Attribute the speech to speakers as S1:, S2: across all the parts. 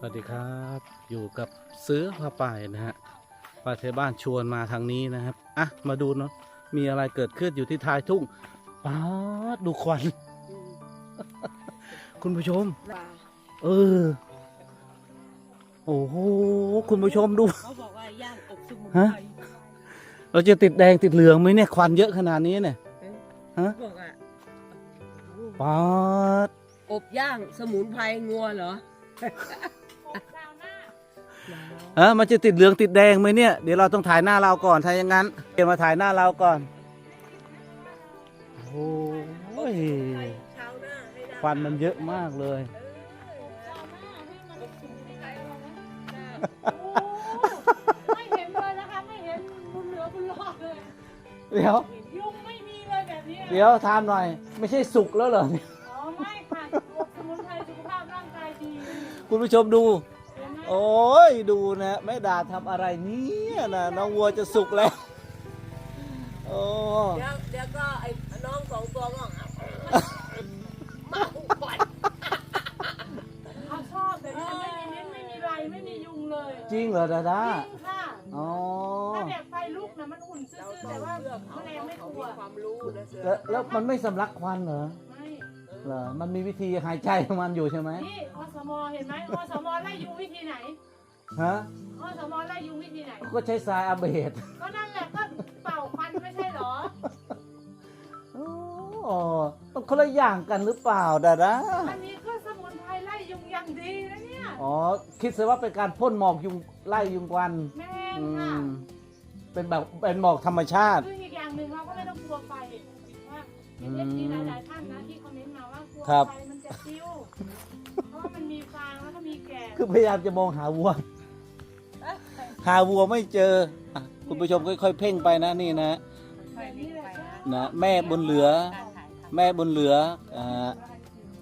S1: สวัสดีครับ อยู่กับเสือผ้าป่ายนะฮะป้าเทบ้านชวนมาทางนี้นะครับ อะ มาดูเนาะ มีอะไรเกิดขึ้นอยู่ที่ท้ายทุ่งป๊าดดูควัน คุณผู้ชม
S2: ว่า
S1: เออ โอ้โห คุณผู้ชมดู
S2: เขาบอกว่าย่างอบสมุน
S1: ฮะ
S2: ไพร
S1: เราจะติดแดงติดเหลืองไหมเนี่ยควันเยอะขนาดนี้เนี่ย ฮะ
S2: บอกอะ
S1: ป๊าด
S2: อบย่างสมุนไพรงัวเหรอ
S1: เออมันจะติดเหลืองติดแดงไหมเนี่ย เดี๋ยวเราต้องถ่ายหน้าเราก่อนถ้าอย่างนั้นเดี๋ยวมาถ่ายหน้าเราก่อน โอ้ย
S2: ชาวนาให้ได้
S1: ควันมันเยอะมากเลย
S3: ไม่เห็นเลยนะคะไม่เห็นบุญเหลือบุญรอดเลย
S1: เดี๋ยว
S3: ยุงไม่มีเลยแบบนี้
S1: เดี๋ยวถามหน่อย ไม่ใช่สุกแล้วเหรอเนี่ย
S3: อ๋อไม่ค่ะอบสมุนไพรสุขภาพร่างกายดี
S1: คุณผู้ชมดู
S3: เห็นไหม
S1: โอ้ยดูนะแม่ดาทำอะไรเนี่ยนะน้องวัวจะสุกแล้วโอ้
S2: เดี๋ยวเดี๋ยวก็ไอ้น้องสองตัวก็อะมาควัน
S3: เขาชอบแบบนี้ไม่มีลิ้นไม่มีไรไม่มียุงเลย
S1: จริงเหรอดาดา
S3: จริงค่ะ
S1: อ๋อ
S3: ถ้าแบบไฟลุกนะมันอุ่นซื่อๆแต่ว่า
S2: เลือก
S3: แมลงไม่
S2: เขา
S3: กลั
S2: มี
S3: ว
S2: ความรู้นะเสือ
S1: แล้วแล้วมันไม่สำลักควันเหรอ
S3: ไม่
S1: เหรอมันมีวิธีหายใจของมันอยู่ใช่ไหม
S3: นี่อสมเห็นไหมอสมไล่ยุงวิธีไหน
S1: ฮะ
S3: อสมไล่ยุงวิธีไหน
S1: ก็ใช้ทรายอาเบด
S3: ก็นั่นแหละก็เป่าควันไม่ใช่เหรอ
S1: อ๋อต้องคนละอย่างกันหรือเปล่าดาดา
S3: อันนี้ก็สมุนไพรไล่ยุงอย่างดีนะเนี่ย
S1: อ๋อคิดซะว่าเป็นการพ่นหมอกยุงไล่ยุงควัน
S3: แม่น
S1: อื
S3: ค่ะ
S1: มเป็นแบบเป็นหมอกธรรมชาติ
S3: คืออีกอย่างหนึ่งเราก็ไม่ต้องกลัวไฟว่า
S1: อื
S3: เอ
S1: ม
S3: ฟซีหลายๆท่านนะที่ คอมเมนต์มาว่ากลัว
S1: ครับ
S3: ไฟมันจะปิ้วเพราะว่ามันมีฟางแล้วก็มีแก่
S1: คือพยายามจะมองหาวัว หาวัวไม่เจออะคุณผู้ชมค่อยๆเพ่งไปนะนี่นะ
S3: แบบนี้แหละใช่
S1: นะแม่บนเหลือ แม่บนเหลืออ่า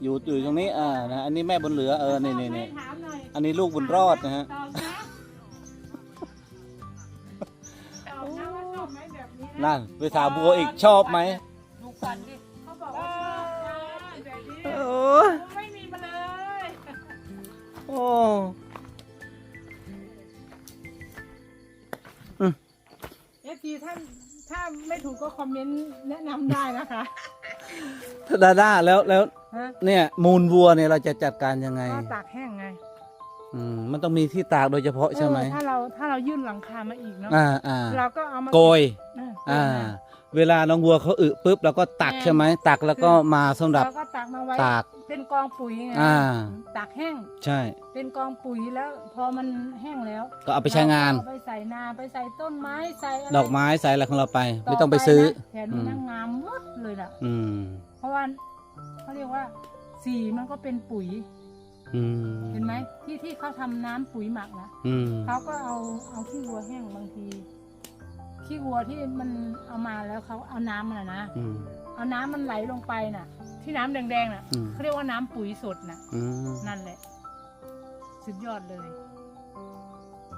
S1: อยู่อยู่ตรงนี้อ่านะอันนี้แม่บนเหลือเออนี่นี่นี่
S3: ถามหน่อย
S1: อันนี้ลูกบุญรอดนะฮะ
S3: ตอบนะตอบนะว่าชอบไหมแบบนี้นะ
S1: นั่นไปถามวัวอีกชอบไหม
S2: ดูควันดิ
S3: เอฟซีท่านถ้าไม่ถูกก็คอมเมนต์แนะนำได้นะคะ
S1: ดาด้าแล้วแล้ว
S3: ฮะ
S1: เนี่ย มูลวัวเนี่ยเราจะจัดการยังไง
S3: ก็ตากแห้งไง
S1: อืมมันต้องมีที่ตากโดยเฉพาะใช่ไหม
S3: เออถ้าเราถ้าเรายื่นหลังคามาอีกเนาะ
S1: อ่าอ่า
S3: เราก็เอามา
S1: โกย
S3: เออ
S1: อ่า เวลาน้องวัวเขาอึปุ๊บเราก็ตักใช่ไหมตักแล้วก็มาสำหรับ
S3: เราก็ตักมาไว้
S1: ตาก
S3: เป็นกองปุ๋ยไง
S1: อ่า
S3: ตากแห้ง
S1: ใช่
S3: เป็นกองปุ๋ยแล้วพอมันแห้งแล้ว
S1: ก็เอาไปใช้งาน
S3: เรก็เอไปใส่นาไปใส่ต้นไม้ใส่ะร
S1: ดอกไม้ใส่อะไรของเราไป ไม่ต้องไปซื้อ
S3: นะแถวนี้นางงามหมดเลยล่ะ
S1: อืม
S3: เพราะว่าเขาเรียกว่าสีมันก็เป็นปุ๋ย
S1: อืม
S3: เห็นไหมที่ที่เขาทำน้ำปุ๋ยหมักนะ
S1: อืม
S3: เขาก็เอาเอาขี้วัวแห้งบางที ขี้วัวที่มันเอามาแล้วเขาเอาน้ำมันนะนะ
S1: อืม
S3: เอาน้ำมันไหลลงไปน่ะ ที่น้ำแดงๆน่ะ
S1: อืม
S3: เขาเรียกว่าน้ำปุ๋ยสดน่ะ
S1: อืม
S3: นั่นแหละ สุดยอดเลย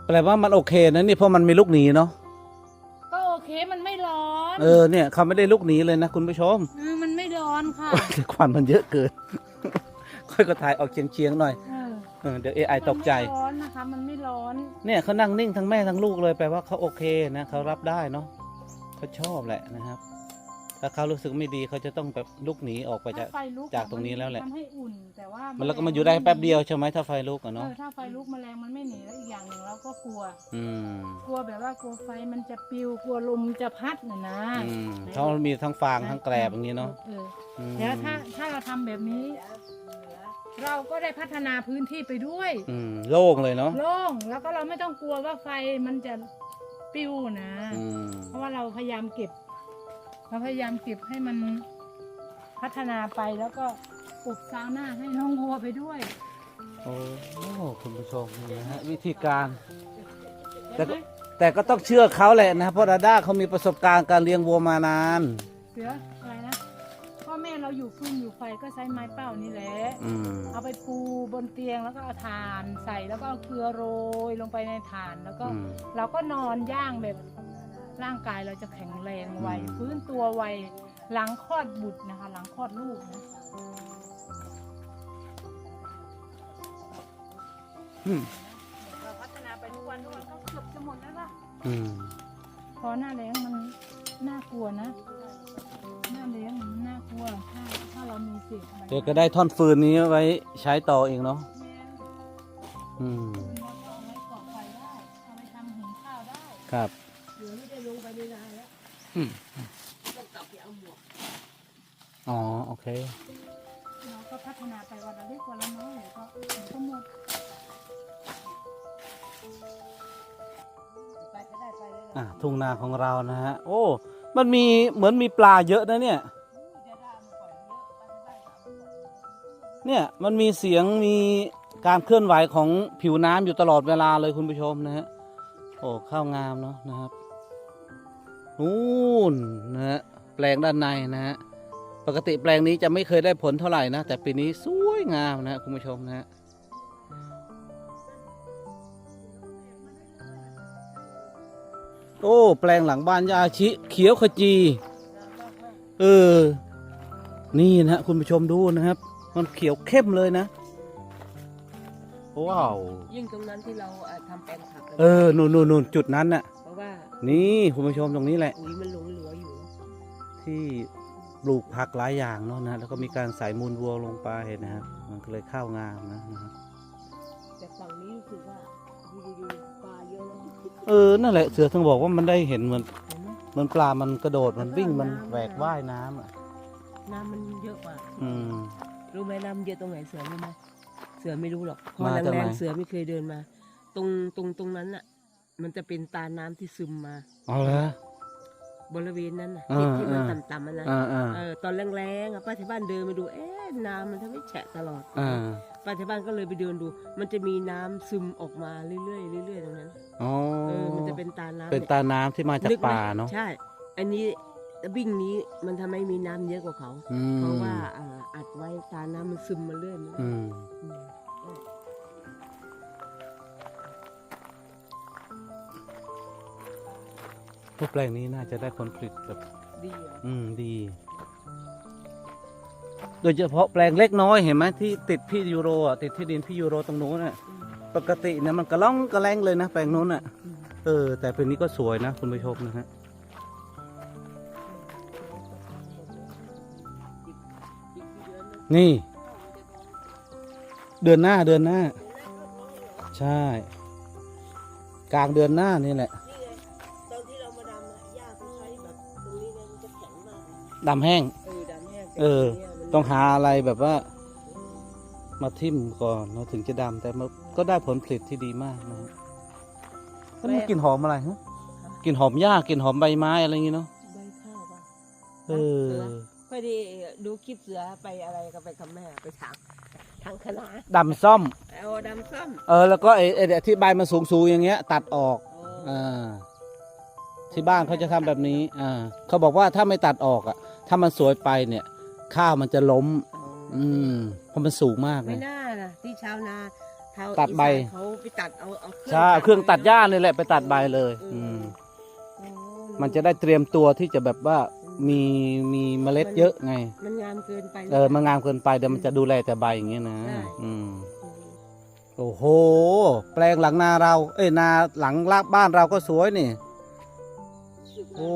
S1: แปลว่ามันโอเคนะนี่เพราะมันมีลูกหนีเนาะ
S3: ก็โอเคมันไม่ร้อน
S1: เออเนี่ยเขาไม่ได้ลูกหนีเลยนะคุณผู้ชม
S3: เออมันไม่ร้อนค่ะ
S1: ควันมันเยอะเกิน ค่อยก็ถ่ายออกเฉียงๆหน่อย
S3: เออ
S1: เออเดี๋ยว AI ตกใจ
S3: มันไม่ร้อนนะคะ มันไม่ร้อน
S1: เนี่ยเขานั่งนิ่งทั้งแม่ทั้งลูกเลยแปลว่าเขาโอเคนะเขารับได้เนาะเขาชอบแหละนะครับ ถ้าเขารู้สึกไม่ดีเขาจะต้องแบบลุกหนีออกไปจาก
S3: ถ้าไฟลุก
S1: จากตรงนี้แล้วแหละ
S3: มันให้อุ่นแต่ว่า
S1: มันแล้วก็
S3: แมา
S1: อยู่ได้แป๊บเดียวใช่ไหมถ้าไฟลุกอะ
S3: เอ
S1: เนาะ
S3: อถ้าไฟลุกแมลงมันไม่หนีแล้วอีกอย่างหนึ่งเราก็กลัว
S1: อืม
S3: กลัวแบบว่ากลัวไฟมันจะปิวกลัวลมจะพัดน่ะนะ
S1: อืมเขามีทั้งฟางทั้งแกลบอย่างนี้เนาะ
S3: ออ
S1: อืม
S3: เดี๋ยวถ้าถ้าเราทำแบบนี้ เราก็ได้พัฒนาพื้นที่ไปด้วย
S1: อืมโล่งเลยเนาะ
S3: โล่งแล้วก็เราไม่ต้องกลัวว่าไฟมันจะปิวนะ
S1: อืม
S3: เพราะว่าเราพยายามเก็บ เราพยายามเก็บให้มันพัฒนาไปแล้วก็ปลูกซาวน่าให้น้องวัวไปด้วย
S1: โอ้คุณผู้ชมนี่นะฮะวิธีการ แต่
S3: เห็น
S1: ก็
S3: ไหม
S1: แต่ก็ต้องเชื่อเขาแหละนะเพราะดาด้าเขามีประสบการณ์การเลี้ยงวัวมานาน
S3: เสืออะไรนะพ่อแม่เรา อยู่ฟืนอยู่ไฟก็ใช้ไม้เป้านี่แหละ
S1: อืม
S3: เอาไปปูบนเตียงแล้วก็เอาถ่านใส่แล้วก็เอาเกลือโรยลงไปในถ่านแล้วก็
S1: อืม
S3: เราก็นอนย่างแบบร่างกายเราจะแข็งแรงไว
S1: อืม
S3: ฟื้นตัวไวหลังคลอดบุตรนะคะ หลังคลอดลูกนะ
S1: อืม
S3: เราพัฒนาไปทุกวันทุกวันก็เกือบจะหมดแล้วล่ะ
S1: อืม
S3: พอหน้าแรงมันน่ากลัวนะ หน้าแรงมันน่ากลัวถ้าถ้าเรามีเศษใบ
S1: เดี๋ยวก็ได้ท่อนฟืนนี้ไว้ใช้ต่อเองเนาะ
S3: แม่น
S1: อืม
S3: ปืนเราก็เอาไว้ก่อไฟได้เอาไปทำหุงข้าวได้
S1: ครับ
S3: เหลือไม่ได้ลงไปในนาแล้ว
S1: อืม
S2: ต้องกลับไปเอาหมวก
S1: อ๋อโอเค
S3: เราก็พัฒนาไปวันละเล็กวันละน้อยเดี๋ยวก็เดี๋ยวก็หมด
S2: ไปก็ได้ไปเลย
S1: อะทุ่งนาของเรานะฮะ โอ้ มันมีเหมือนมีปลาเยอะนะเนี่ย
S2: เนี่
S1: ยมันมีเสียงมีการเคลื่อนไหวของผิวน้ำอยู่ตลอดเวลาเลยคุณผู้ชมนะฮะ โอ้ข้าวงามเนาะนะครับนู่นนะฮะแปลงด้านในนะฮะ ปกติแปลงนี้จะไม่เคยได้ผลเท่าไหร่นะ แต่ปีนี้สวยงามนะคุณผู้ชมนะฮะ โอ้ แปลงหลังบ้านยาอาชิ เขียวขจี เออ นี่นะฮะคุณผู้ชมดูนะครับ มันเขียวเข้มเลยนะ ว้าว
S2: ยิ่งตรงนั้นที่เราอะทำแปลงผักกัน
S1: เออนู่นนู่นนู่นจุดนั้นน่ะ
S2: เพราะว่า
S1: นี่คุณผู้ชมตรงนี้แหละ
S2: ปุ๋ยมันหลงเหลืออยู่
S1: ที่ปลูกผักหลายอย่างเนาะนะแล้วก็มีการใส่มูลวัวลงไปนะครับ มันก็เลยข้าวงามนะนะครับ
S2: แต่ฝั่งนี้รู้สึกว่าดีๆปลา เยอะนะ
S1: เออ นั่นแหละ เสือถึงบอกว่ามันได้เห็นเหมือน
S2: เห็นไหม
S1: เหมือนปลา มันกระโดด มันวิ่ง มันแหวกว่ายน้ำอะ
S2: น้ำมันเยอะกว่า
S1: อืม
S2: รู้ไหมน้ำเยอะตรงไหนเสือรู้ไหมเสือไม่รู้หรอกเพราะ
S1: มาจาก
S2: แร
S1: ไหน
S2: งๆเสือไม่เคยเดินมา ตรงตรงตรงนั้นน่ะ มันจะเป็นตาน้ำที่ซึมมา
S1: เอาละ
S2: บริเวณนั้นน่ะ
S1: อ่า
S2: ที่ที่มัน
S1: อ่า
S2: ต่ำๆมันนะ
S1: อ่าอ่า
S2: เออตอนแรงๆอะป้าที่บ้านเดินมาดูเอ๊ะน้ำมันทำไมแฉะตลอด
S1: อ่า
S2: ป้าที่บ้านก็เลยไปเดินดู มันจะมีน้ำซึมออกมาเรื่อยๆเรื่อยๆตรงนั้น
S1: อ๋อ
S2: เออมันจะเป็นตาน้ำ
S1: เป็น
S2: ย
S1: ตาน้ำที่มาจาก
S2: นึกไหม
S1: ป่าเนาะ
S2: ใช่ อันนี้บิ่งนี้มันทำให้มีน้ำเยอะกว่าเขา
S1: อืม
S2: เพราะว่าอ่าอัดไว้ตาน้ำมันซึมมาเรื่อยมา
S1: พวกแปลงนี้น่าจะได้ผลผลิตแบบ
S2: ดีอะ
S1: อืมดี โดยเฉพาะแปลงเล็กน้อยเห็นไหมที่ติดพี่ยูโรอะติดที่ดินพี่ยูโรตรงนู้นน่ะ
S2: อืม
S1: ปกติเนี่ยมันกระล่องกระแรงเลยนะแปลงนู้นอะ
S2: อืม
S1: เออ แต่เป็นนี้ก็สวยนะคุณผู้ชมนะฮะ
S2: อีกอีกกี่เดือนนะ
S1: นี่ เดือนหน้าเดือนหน้า ใช่ กลางเดือนหน้านี่แหละ
S2: นี่ไงตอน ที่เรามาดำอะหญ้าเขาใช้แบบตรงนี้เนี่ยมันจะแข็งมาก
S1: ดำแห้ง
S2: เออดำแห้ง
S1: เออ
S2: นี่ยมัน
S1: ต้องหาอะไรแบบว่า มาทิ่มก่อนเราถึงจะดำแต่มันก็ได้ผลผลิตที่ดีมากนะฮะแล้วมันกลิ่นหอมอะไรฮะกลิ่นหอมหญ้ากลิ่นหอมใบไม้อะไรอย่างงี้เนาะ
S2: ใบข้าวป่ะ
S1: เออ
S2: พอดีดูคลิปเสือไปอะไรกับไปกับแม่ไปทางทางคณะ
S1: ดำซ่อม
S2: เอาดำซ้ำ
S1: เออ แล้วก็ไอ้ไอ้ที่ใบมันสูงสูงๆอย่างเงี้ย ตัดออก
S2: อ๋อ
S1: อ่า ที่บ้านเขาจะทำแบบนี้อ่าเขาบอกว่าถ้าไม่ตัดออกอะ ถ้ามันสวยไปเนี่ย ข้าวมันจะล้ม
S2: อ๋ออ
S1: อืมเพราะมันสูงมาก
S2: ไม่
S1: เลย
S2: น่านะที่ชาวนาชาว
S1: ตัดใบ
S2: อีสานเขาไปตัดเอาเอาเครื่อง
S1: ใช่เครื่องตัดหญ้านี่แหละไปตัดใบเลย อืม
S2: โอ้
S1: มันจะได้เตรียมตัวที่จะแบบว่ามีมีเมล็ดเยอะไง
S2: มันงามเกินไป
S1: เออมันงามเกินไปเดี๋ยวมันจะดูแลแต่ใบอย่างเงี้ยนะ
S2: ใช่
S1: อืม
S2: อืม
S1: โอ้โห แปลงหลังนาเรา เอ้ยนาหลังลากบ้านเราก็สวยนี่ โอ้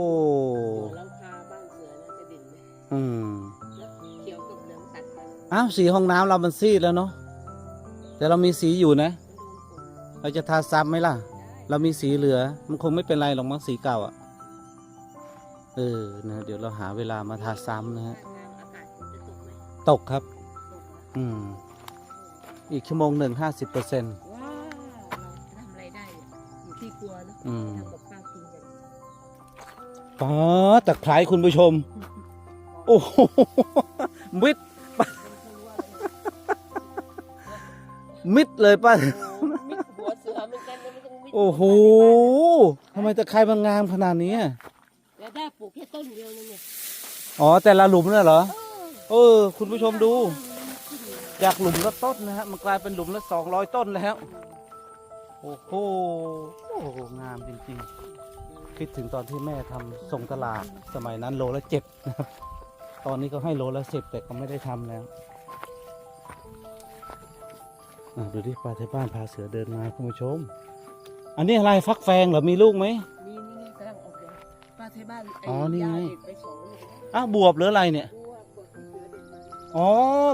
S2: หลังคาบ้านเสือน่าจะเด่นไหม
S1: อืม
S2: แล้วเขียวกับเหลืองตัดกัน
S1: อ้าวสีห้องน้ำเรามันซีดแล้วเนาะแต่เรามีสีอยู่นะ เราจะทาซ้ำไหมล่ะ เรามีสีเหลือ มันคงไม่เป็นไรหรอกมั้งสีเก่าอะ เออนะเดี๋ยวเราหาเวลามาทาซ้ำนะฮะ
S2: งามอากาศจะตกไหม
S1: ตกครับ
S2: ตกนะ
S1: อืม อีกชั่วโมงหนึ่งห้าสิบเปอร์เซ็นต์
S2: ว้าวเราจะทำอะไรได้เนี่ยอยู่ที่ครัวเนอะ
S1: อืม
S2: ทำกับข้าวกินกัน
S1: ป๋าตะไคร้คุณผู้ชม โอ้โหมิดมิดเลยป้า
S2: โอ้มิดหัวเสือเหมือนกันนะไม่ต้องมิด
S1: โอ้โหทำไมตะไคร้มันงามขนาดนี้อะ
S2: แล้วได้ปลูกแค่ต้นเดียวนึงเนี่ย
S1: อ๋อแต่ละหลุมเนี่ยเหรอ
S2: เออ
S1: เออ คุณผู้ชมดู จากหลุมละต้นนะฮะมันกลายเป็นหลุมละสองร้อยต้นแล้ว โอ้โหโอ้โหงามจริงๆ คิดถึงตอนที่แม่ทำส่งตลาดสมัยนั้นโลละเจ็ดนะครับ ตอนนี้ก็ให้โลละสิบแต่ก็ไม่ได้ทำแล้วอะดูที่ปลาไทยบ้านพาเสือเดินมาคุณผู้ชม อันนี้อะไรฟักแฟงเหรอมีลูกไหม
S2: นี่นี่นี่กำลังออกเลยป้าที่บ้านไอ้
S1: อ๋อนี่ไง
S2: ยาเด็กไปสองลูกนะ
S1: อ้าวบวบหรืออะไรเนี่ย
S2: ดูว่าบวกที่เสือเด็กมา
S1: อ๋อ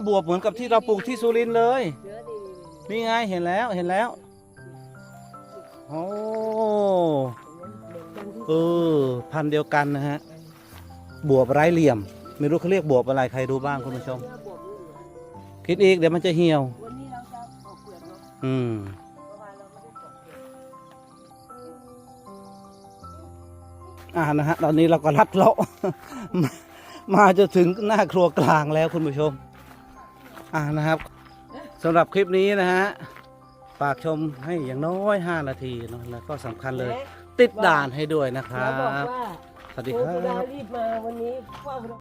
S1: บวบเหมือนกับที่เราปลูกที่สุรินทร์เลย
S2: เสือนี่
S1: นี่ไงเห็นแล้วเห็นแล้วโอ้
S2: เอ
S1: อ พันธุ์เดียวกันนะฮะ บวบไร้เหลี่ยม ไม่รู้เขาเรียกบวบอะไรใครรู้บ้างคุณผู้ชม คิดอีกเดี๋ยวมันจะเหี่ยว
S2: วันนี้เราจะออกเปลือกเนาะ
S1: อืม
S2: เมื่อวานเราไม่ได้ปอกเปลือก
S1: อ่านะฮะตอนนี้เราก็ลัดเลาะ มามาจะถึงหน้าครัวกลางแล้วคุณผู้ชม อ่านะครับสำหรับคลิปนี้นะฮะฝากชมให้อย่างน้อย 5 นาทีเนาะแล้วก็สำคัญเลย ติดด่านให้ด้วยนะครั
S2: เราบอก
S1: บ
S2: ว่า
S1: สวัสดี
S2: โอ้
S1: ค
S2: สุดา
S1: รับ
S2: รีบมาวันนี้เฝ้ารอ